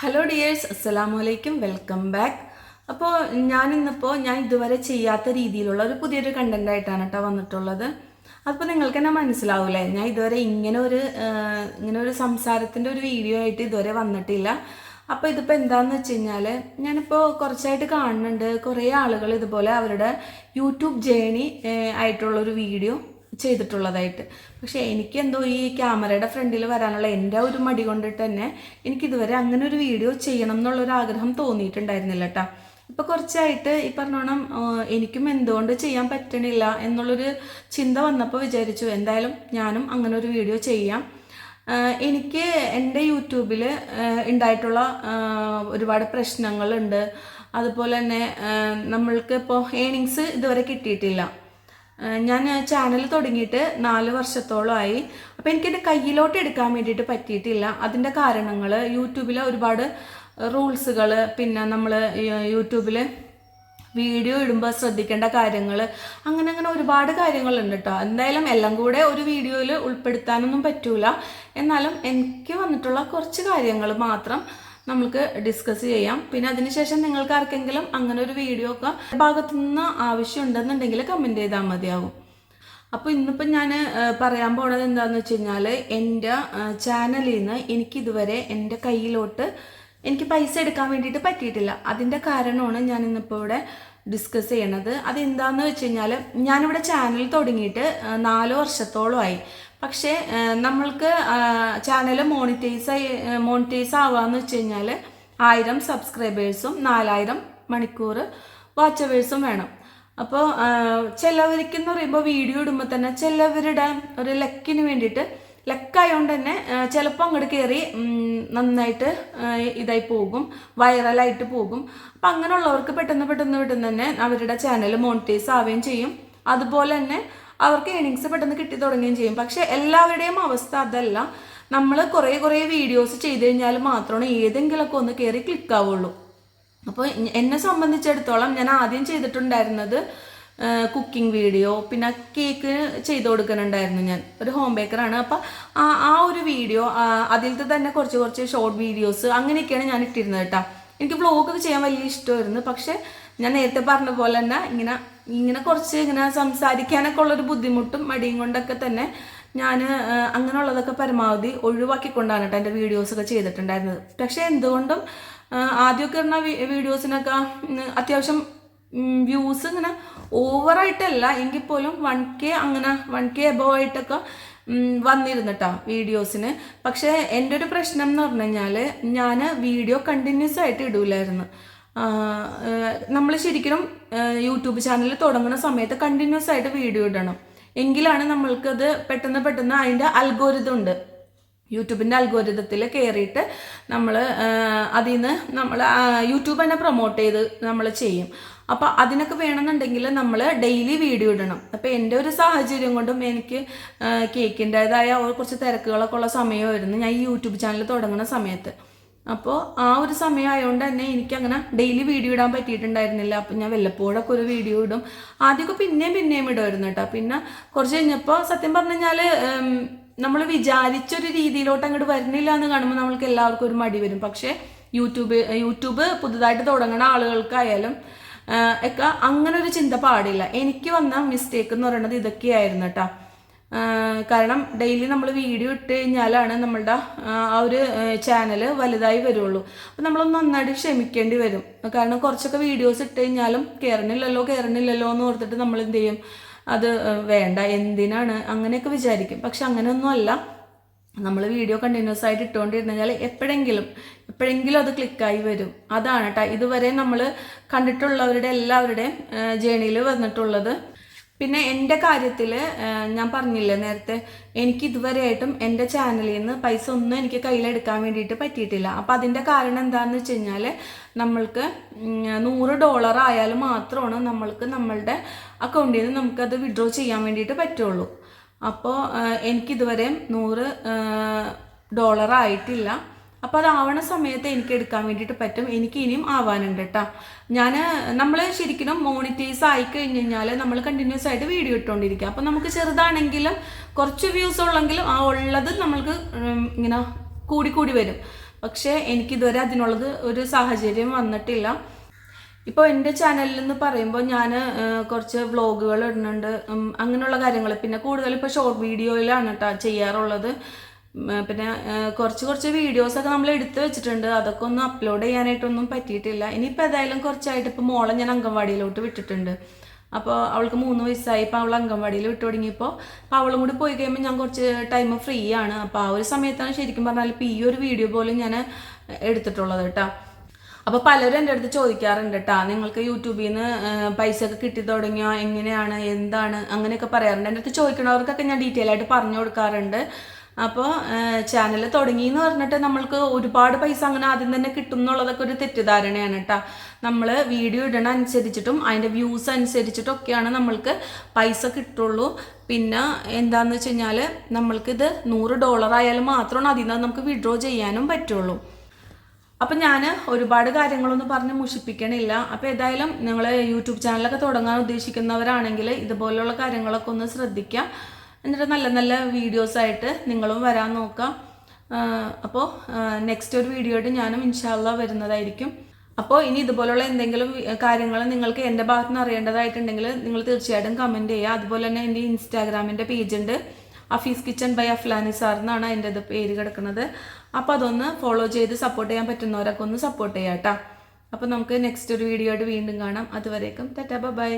Hello dears അസ്സലാമു അലൈക്കും welcome back അപ്പോൾ ഞാൻ ഇന്നിപ്പോൾ ഞാൻ ഇതുവരെ ചെയ്യാത്ത രീതിയിലുള്ള ഒരു പുതിയൊരു കണ്ടന്റ് ആയിട്ടാണ് കേട്ടോ വന്നിട്ടുള്ളത്. അപ്പോൾ നിങ്ങൾക്ക് തന്നെ മനസ്സിലാവൂലേ? ഞാൻ ഇതുവരെ ഇങ്ങനെ ഒരു ഇങ്ങനെ ഒരു സംസാരത്തിന്റെ ഒരു വീഡിയോ ആയിട്ട് ഇതുവരെ വന്നിട്ടില്ല. അപ്പോൾ ഇതിപ്പോൾ എന്താണെന്ന് വെച്ച് കഴിഞ്ഞാൽ ഞാനിപ്പോൾ കുറച്ചായിട്ട് കാണുന്നുണ്ട്. കുറേ ആളുകൾ ഇതുപോലെ അവരുടെ യൂട്യൂബ് ജേണി ആയിട്ടുള്ളൊരു വീഡിയോ ചെയ്തിട്ടുള്ളതായിട്ട്. പക്ഷേ എനിക്ക് എന്തോ ഈ ക്യാമറയുടെ ഫ്രണ്ടിൽ വരാനുള്ള എന്റെ ഒരു മടി കൊണ്ടിട്ട് തന്നെ എനിക്ക് ഇതുവരെ അങ്ങനെ ഒരു വീഡിയോ ചെയ്യണം എന്നുള്ളൊരു ആഗ്രഹം തോന്നിയിട്ടുണ്ടായിരുന്നില്ല കേട്ടോ ഇപ്പം കുറച്ചായിട്ട് ഈ പറഞ്ഞോണം എനിക്കും എന്തുകൊണ്ട് ചെയ്യാൻ പറ്റണില്ല എന്നുള്ളൊരു ചിന്ത വന്നപ്പോൾ വിചാരിച്ചു എന്തായാലും ഞാനും അങ്ങനെ ഒരു വീഡിയോ ചെയ്യാം. എനിക്ക് എന്റെ യൂട്യൂബിൽ ഉണ്ടായിട്ടുള്ള ഒരുപാട് പ്രശ്നങ്ങളുണ്ട്. അതുപോലെ തന്നെ നമ്മൾക്ക് ഇപ്പോൾ ഏണിങ്സ് ഇതുവരെ കിട്ടിയിട്ടില്ല. ഞാൻ ചാനൽ തുടങ്ങിയിട്ട് നാല് വർഷത്തോളമായി അപ്പോൾ എനിക്ക് എന്റെ കയ്യിലോട്ട് എടുക്കാൻ വേണ്ടിയിട്ട് പറ്റിയിട്ടില്ല. അതിന്റെ കാരണങ്ങൾ യൂട്യൂബിലെ ഒരുപാട് റൂൾസുകൾ പിന്നെ നമ്മൾ യൂട്യൂബിൽ വീഡിയോ ഇടുമ്പോൾ ശ്രദ്ധിക്കേണ്ട കാര്യങ്ങൾ അങ്ങനെ അങ്ങനെ ഒരുപാട് കാര്യങ്ങളുണ്ട് കേട്ടോ എന്തായാലും എല്ലാം കൂടെ ഒരു വീഡിയോയിൽ ഉൾപ്പെടുത്താനൊന്നും പറ്റൂല. എന്നാലും എനിക്ക് വന്നിട്ടുള്ള കുറച്ച് കാര്യങ്ങൾ മാത്രം നമുക്ക് ഡിസ്കസ് ചെയ്യാം. പിന്നെ അതിനുശേഷം നിങ്ങൾക്ക് ആർക്കെങ്കിലും അങ്ങനെ ഒരു വീഡിയോ ഒക്കെ ഭാഗത്തു നിന്ന് ആവശ്യമുണ്ടെന്നുണ്ടെങ്കിൽ കമന്റ് ചെയ്താൽ മതിയാവും. അപ്പോൾ ഇന്നിപ്പം ഞാൻ പറയാൻ പോണത് എന്താണെന്ന് വെച്ച് കഴിഞ്ഞാൽ എന്റെ ചാനലിൽ നിന്ന് എനിക്കിതുവരെ എന്റെ കയ്യിലോട്ട് എനിക്ക് പൈസ എടുക്കാൻ വേണ്ടിയിട്ട് പറ്റിയിട്ടില്ല. അതിന്റെ കാരണമാണ് ഞാൻ ഇന്നിപ്പോൾ ഇവിടെ ഡിസ്കസ് ചെയ്യണത്. അതെന്താണെന്ന് വെച്ച് കഴിഞ്ഞാൽ ഞാനിവിടെ ചാനൽ തുടങ്ങിയിട്ട് നാല് വർഷത്തോളമായി. പക്ഷേ നമ്മൾക്ക് ചാനൽ മോണിറ്റൈസ് മോണിറ്റൈസ് ആവാന്ന് വെച്ച് കഴിഞ്ഞാൽ ആയിരം സബ്സ്ക്രൈബേഴ്സും നാലായിരം മണിക്കൂർ വാച്ചവേഴ്സും വേണം. അപ്പോൾ ചിലവർക്ക് എന്ന് പറയുമ്പോൾ വീഡിയോ ഇടുമ്പോൾ തന്നെ ചിലവരുടെ ഒരു ലക്കിന് വേണ്ടിയിട്ട് ലക്കായതുകൊണ്ട് തന്നെ ചിലപ്പോൾ അങ്ങോട്ട് കയറി നന്നായിട്ട് ഇതായി പോകും വൈറലായിട്ട് പോകും. അപ്പം അങ്ങനെയുള്ളവർക്ക് പെട്ടെന്ന് പെട്ടെന്ന് പെട്ടെന്ന് തന്നെ അവരുടെ ചാനൽ മോണിറ്റൈസ് ആവുകയും ചെയ്യും. അതുപോലെ തന്നെ അവർക്ക് ഏണിങ്സ് പെട്ടെന്ന് കിട്ടി തുടങ്ങുകയും ചെയ്യും. പക്ഷെ എല്ലാവരുടെയും അവസ്ഥ അതല്ല. നമ്മൾ കുറേ കുറേ വീഡിയോസ് ചെയ്ത് കഴിഞ്ഞാൽ മാത്രമാണ് ഏതെങ്കിലുമൊക്കെ ഒന്ന് കയറി ക്ലിക്ക് ആവുള്ളൂ. അപ്പോൾ എന്നെ സംബന്ധിച്ചിടത്തോളം ഞാൻ ആദ്യം ചെയ്തിട്ടുണ്ടായിരുന്നത് കുക്കിംഗ് വീഡിയോ പിന്നെ കേക്ക് ചെയ്ത് കൊടുക്കുന്നുണ്ടായിരുന്നു ഞാൻ. ഒരു ഹോം ബേക്കറാണ് അപ്പോൾ ആ ആ ഒരു വീഡിയോ അതിലത്തെ തന്നെ കുറച്ച് കുറച്ച് ഷോർട്ട് വീഡിയോസ് അങ്ങനെയൊക്കെയാണ് ഞാൻ ഇട്ടിരുന്നത് കേട്ടോ. എനിക്ക് വ്ളോഗ് ചെയ്യാൻ വലിയ ഇഷ്ടമായിരുന്നു. പക്ഷേ ഞാൻ നേരത്തെ പറഞ്ഞ പോലെ തന്നെ ഇങ്ങനെ ഇങ്ങനെ കുറച്ച് ഇങ്ങനെ സംസാരിക്കാനൊക്കെ ഉള്ളൊരു ബുദ്ധിമുട്ടും മടിയും കൊണ്ടൊക്കെ തന്നെ ഞാൻ അങ്ങനെയുള്ളതൊക്കെ പരമാവധി ഒഴിവാക്കിക്കൊണ്ടാണ് കേട്ടോ എന്റെ വീഡിയോസൊക്കെ ചെയ്തിട്ടുണ്ടായിരുന്നത്. പക്ഷേ എന്തുകൊണ്ടും ആദ്യമൊക്കെ ഇടുന്ന വീഡിയോസിനൊക്കെ അത്യാവശ്യം വ്യൂസ് ഇങ്ങനെ ഓവറായിട്ടല്ല എങ്കിൽ പോലും വൺ കെ അങ്ങനെ വൺ കെ എബവ് ആയിട്ടൊക്കെ വന്നിരുന്നിട്ടാ വീഡിയോസിന്. പക്ഷേ എന്റെ ഒരു പ്രശ്നം എന്ന് പറഞ്ഞു കഴിഞ്ഞാൽ ഞാൻ വീഡിയോ കണ്ടിന്യൂസ് ആയിട്ട് ഇടൂലായിരുന്നു. നമ്മൾ ശരിക്കും യൂട്യൂബ് ചാനൽ തുടങ്ങുന്ന സമയത്ത് കണ്ടിന്യൂസ് ആയിട്ട് വീഡിയോ ഇടണം. എങ്കിലാണ് നമ്മൾക്കത് പെട്ടെന്ന് പെട്ടെന്ന് അതിന്റെ അൽഗോരിതം ഉണ്ട്. യൂട്യൂബിന്റെ അൽഗോരിതത്തിൽ കയറിയിട്ട് നമ്മൾ അതിൽ നിന്ന് നമ്മൾ യൂട്യൂബ് തന്നെ പ്രൊമോട്ട് ചെയ്ത് നമ്മൾ ചെയ്യും. അപ്പോൾ അതിനൊക്കെ വേണമെന്നുണ്ടെങ്കിൽ നമ്മൾ ഡെയിലി വീഡിയോ ഇടണം. അപ്പോൾ എന്റെ ഒരു സാഹചര്യം കൊണ്ടും എനിക്ക് കേക്കിന്റെതായ കുറച്ച് തിരക്കുകളൊക്കെ ഉള്ള സമയമായിരുന്നു ഞാൻ ഈ യൂട്യൂബ് ചാനൽ തുടങ്ങുന്ന സമയത്ത്. അപ്പോൾ ആ ഒരു സമയമായതുകൊണ്ട് തന്നെ എനിക്കങ്ങനെ ഡെയിലി വീഡിയോ ഇടാൻ പറ്റിയിട്ടുണ്ടായിരുന്നില്ല. അപ്പം ഞാൻ വല്ലപ്പോഴൊക്കെ ഒരു വീഡിയോ ഇടും. ആദ്യമൊക്കെ പിന്നെയും പിന്നെയും ഇടുമായിരുന്നു കേട്ടോ പിന്നെ കുറച്ച് കഴിഞ്ഞപ്പോൾ സത്യം പറഞ്ഞു കഴിഞ്ഞാൽ നമ്മൾ വിചാരിച്ചൊരു രീതിയിലോട്ട് അങ്ങോട്ട് വരുന്നില്ല എന്ന് കാണുമ്പോൾ നമ്മൾക്ക് എല്ലാവർക്കും ഒരു മടി വരും. പക്ഷേ യൂട്യൂബ് യൂട്യൂബ് പുതുതായിട്ട് തുടങ്ങുന്ന ആളുകൾക്കായാലും ഒക്കെ അങ്ങനെ ഒരു ചിന്ത പാടില്ല. എനിക്ക് വന്ന മിസ്റ്റേക്ക് എന്ന് പറയുന്നത് ഇതൊക്കെയായിരുന്നു കേട്ടോ കാരണം ഡെയിലി നമ്മൾ വീഡിയോ ഇട്ട് കഴിഞ്ഞാലാണ് നമ്മളുടെ ആ ഒരു ചാനൽ വലുതായി വരുള്ളൂ. അപ്പം നമ്മളൊന്ന് നന്നായിട്ട് ക്ഷമിക്കേണ്ടി വരും. കാരണം കുറച്ചൊക്കെ വീഡിയോസ് ഇട്ട് കഴിഞ്ഞാലും കയറണില്ലല്ലോ കയറണില്ലല്ലോ എന്ന് ഓർത്തിട്ട് നമ്മൾ എന്ത് ചെയ്യും? അത് വേണ്ട എന്തിനാണ്? അങ്ങനെയൊക്കെ വിചാരിക്കും. പക്ഷെ അങ്ങനെയൊന്നും അല്ല. നമ്മൾ വീഡിയോ കണ്ടിന്യൂസ് ആയിട്ട് ഇട്ടുകൊണ്ടിരുന്നു കഴിഞ്ഞാൽ എപ്പോഴെങ്കിലും എപ്പോഴെങ്കിലും അത് ക്ലിക്കായി വരും. അതാണ് കേട്ടോ ഇതുവരെ നമ്മൾ കണ്ടിട്ടുള്ളവരുടെ എല്ലാവരുടെയും ജേണിയിൽ വന്നിട്ടുള്ളത്. പിന്നെ എന്റെ കാര്യത്തിൽ ഞാൻ പറഞ്ഞില്ലേ നേരത്തെ എനിക്ക് ഇതുവരെയായിട്ടും എന്റെ ചാനലിൽ നിന്ന് പൈസ ഒന്നും എനിക്ക് കയ്യിലെടുക്കാൻ വേണ്ടിയിട്ട് പറ്റിയിട്ടില്ല. അപ്പം അതിന്റെ കാരണം എന്താണെന്ന് വെച്ച് കഴിഞ്ഞാൽ നമ്മൾക്ക് നൂറ് ഡോളർ ആയാലും മാത്രമാണ് നമ്മൾക്ക് നമ്മളുടെ അക്കൗണ്ടിൽ നിന്ന് നമുക്കത് വിഡ്രോ ചെയ്യാൻ വേണ്ടിയിട്ട് പറ്റുള്ളൂ. അപ്പോൾ എനിക്കിതുവരെ നൂറ് ഡോളർ ആയിട്ടില്ല. അപ്പോൾ അതാവണ സമയത്ത് എനിക്ക് എടുക്കാൻ വേണ്ടിയിട്ട് പറ്റും. എനിക്ക് ഇനിയും ആവാനുണ്ട് കേട്ടോ ഞാൻ നമ്മൾ ശരിക്കും മോണിറ്റൈസ് ആയി കഴിഞ്ഞ് കഴിഞ്ഞാൽ നമ്മൾ കണ്ടിന്യൂസ് ആയിട്ട് വീഡിയോ ഇട്ടുകൊണ്ടിരിക്കുക അപ്പോൾ നമുക്ക് ചെറുതാണെങ്കിലും കുറച്ച് വ്യൂസ് ഉള്ളെങ്കിലും ആ ഉള്ളത് നമ്മൾക്ക് ഇങ്ങനെ കൂടി കൂടി വരും. പക്ഷേ എനിക്കിതുവരെ അതിനുള്ളത് ഒരു സാഹചര്യം വന്നിട്ടില്ല. ഇപ്പോൾ എന്റെ ചാനലിൽ നിന്ന് പറയുമ്പോൾ ഞാൻ കുറച്ച് വ്ളോഗുകൾ ഇടുന്നുണ്ട്. അങ്ങനെയുള്ള കാര്യങ്ങൾ. പിന്നെ കൂടുതൽ ഇപ്പോൾ ഷോർട്ട് വീഡിയോയിലാണ് കേട്ടോ ചെയ്യാറുള്ളത്. പിന്നെ കുറച്ച് കുറച്ച് വീഡിയോസൊക്കെ നമ്മൾ എടുത്തു വെച്ചിട്ടുണ്ട്. അതൊക്കെ ഒന്നും അപ്ലോഡ് ചെയ്യാനായിട്ടൊന്നും പറ്റിയിട്ടില്ല. ഇനിയിപ്പോൾ ഏതായാലും കുറച്ചായിട്ട് ഇപ്പോൾ മോളെ ഞാൻ അംഗൻവാടിയിലോട്ട് വിട്ടിട്ടുണ്ട്. അപ്പോൾ അവൾക്ക് മൂന്ന് വയസ്സായി. ഇപ്പോൾ അവൾ അംഗൻവാടിയിൽ വിട്ടു തുടങ്ങിയപ്പോൾ അപ്പോൾ അവളും കൂടി പോയി കഴിയുമ്പോൾ ഞാൻ കുറച്ച് ടൈം ഫ്രീ ആണ്. അപ്പോൾ ആ ഒരു സമയത്താണ് ശരിക്കും പറഞ്ഞാൽ ഇപ്പോൾ ഈ ഒരു വീഡിയോ പോലും ഞാൻ എടുത്തിട്ടുള്ളത് കേട്ടോ. അപ്പോൾ പലരും എന്റെ അടുത്ത് ചോദിക്കാറുണ്ട് കേട്ടോ. നിങ്ങൾക്ക് യൂട്യൂബിൽ നിന്ന് പൈസ ഒക്കെ കിട്ടി തുടങ്ങിയോ? എങ്ങനെയാണ്? എന്താണ്? അങ്ങനെയൊക്കെ പറയാറുണ്ട്. എന്റെ അടുത്ത് ചോദിക്കണവർക്കൊക്കെ ഞാൻ ഡീറ്റെയിൽ ആയിട്ട് പറഞ്ഞു കൊടുക്കാറുണ്ട്. അപ്പോൾ ചാനൽ തുടങ്ങി എന്ന് പറഞ്ഞിട്ട് നമ്മൾക്ക് ഒരുപാട് പൈസ അങ്ങനെ ആദ്യം തന്നെ കിട്ടും എന്നുള്ളതൊക്കെ ഒരു തെറ്റിദ്ധാരണയാണ് കേട്ടോ. നമ്മൾ വീഡിയോ ഇടണ അനുസരിച്ചിട്ടും അതിന്റെ വ്യൂസ് അനുസരിച്ചിട്ടൊക്കെയാണ് നമ്മൾക്ക് പൈസ കിട്ടുള്ളൂ. പിന്നെ എന്താണെന്ന് വെച്ച് കഴിഞ്ഞാൽ നമ്മൾക്കിത് നൂറ് ഡോളർ ആയാലും മാത്രമാണ് അതിൽ നിന്ന് നമുക്ക് വിഡ്രോ ചെയ്യാനും പറ്റുള്ളൂ. അപ്പം ഞാൻ ഒരുപാട് കാര്യങ്ങളൊന്നും പറഞ്ഞ് മുഷിപ്പിക്കണില്ല. അപ്പോൾ ഏതായാലും നിങ്ങൾ യൂട്യൂബ് ചാനലൊക്കെ തുടങ്ങാൻ ഉദ്ദേശിക്കുന്നവരാണെങ്കിൽ ഇതുപോലുള്ള കാര്യങ്ങളൊക്കെ ഒന്ന് ശ്രദ്ധിക്കുക എന്നിട്ട് നല്ല നല്ല വീഡിയോസായിട്ട് നിങ്ങളും വരാൻ നോക്കാം. അപ്പോൾ നെക്സ്റ്റ് ഒരു വീഡിയോയിട്ട് ഞാനും ഇൻഷാല്ല വരുന്നതായിരിക്കും. അപ്പോൾ ഇനി ഇതുപോലുള്ള എന്തെങ്കിലും കാര്യങ്ങൾ നിങ്ങൾക്ക് എന്റെ ഭാഗത്ത് നിന്ന് അറിയേണ്ടതായിട്ടുണ്ടെങ്കിൽ നിങ്ങൾ തീർച്ചയായിട്ടും കമന്റ് ചെയ്യുക. അതുപോലെ തന്നെ എന്റെ ഇൻസ്റ്റാഗ്രാമിന്റെ പേജുണ്ട് അഫീസ് കിച്ചൺ ബൈ അഫ്ലാനി സാർ എന്നാണ് ഇത് പേര് കിടക്കുന്നത്. അപ്പോൾ അതൊന്ന് ഫോളോ ചെയ്ത് സപ്പോർട്ട് ചെയ്യാൻ പറ്റുന്നവരൊക്കെ ഒന്ന് സപ്പോർട്ട് ചെയ്യാം കേട്ടോ. അപ്പോൾ നമുക്ക് നെക്സ്റ്റ് ഒരു വീഡിയോ ആയിട്ട് വീണ്ടും കാണാം. അതുവരേക്കും ടാറ്റാ ബൈ